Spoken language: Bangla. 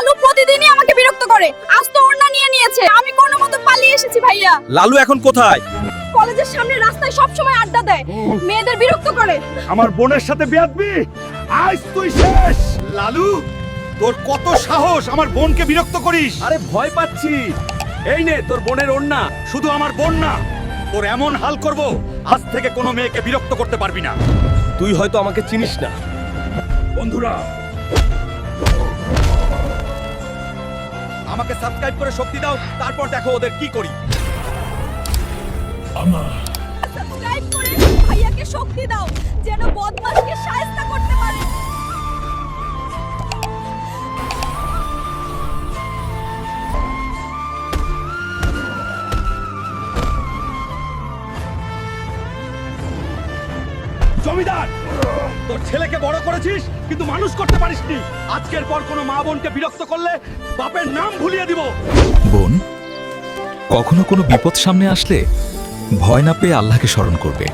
লালু প্রতিদিনই আমাকে বিরক্ত করে। আজ তো ওড়না নিয়ে নিয়েছে। আমি কোনো মতো পালিয়ে এসেছি ভাইয়া। লালু এখন কোথায়? কলেজের সামনে রাস্তায় সব সময় আড্ডা দেয়। মেয়েদের বিরক্ত করে। আমার বোনের সাথে বেয়াদবি? আজ তুই শেষ। লালু তোর কত সাহস আমার বোনকে বিরক্ত করিস? আরে ভয় পাচ্ছি। এই নে তোর বোনের ওড়না। শুধু আমার বোন না তোর এমন হাল করব আজ থেকে কোনো মেয়েকে বিরক্ত করতে পারবি না। তুই হয়তো আমাকে চিনিস না। বন্ধুরা আমাকে সাবস্ক্রাইব করে শক্তি দাও তারপর দেখো ওদের কি করি। সাবস্ক্রাইব করে ভাইয়াকে শক্তি দাও যেন বদমাশকে জমিদার! তোর ছেলেকে বড় করেছিস, কিন্তু মানুষ করতে পারিসনি। আজকের পর কোনো মা বোনকে বিরক্ত করলে বাপের নাম ভুলিয়ে দিব। বোন, কখনো কোনো বিপদ সামনে আসলে ভয় না পেয়ে আল্লাহকে স্মরণ করবে।